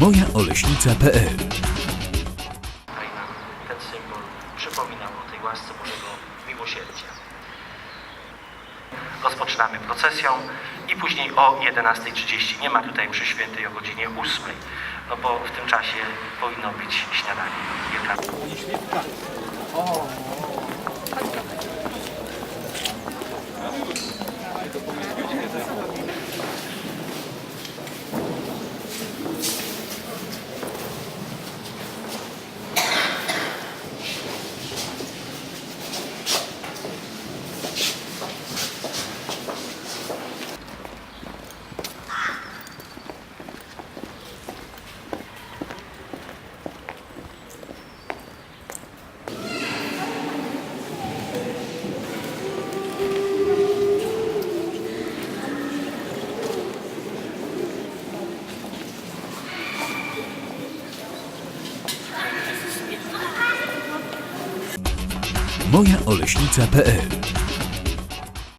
mojaoleśnica.pl nam ten symbol przypominał o tej łasce Bożego miłosierdzia. Rozpoczynamy procesją i później o 11.30. Nie ma tutaj przy świętej o godzinie 8, no bo w tym czasie powinno być śniadanie wielkanocne. mojaoleśnica.pl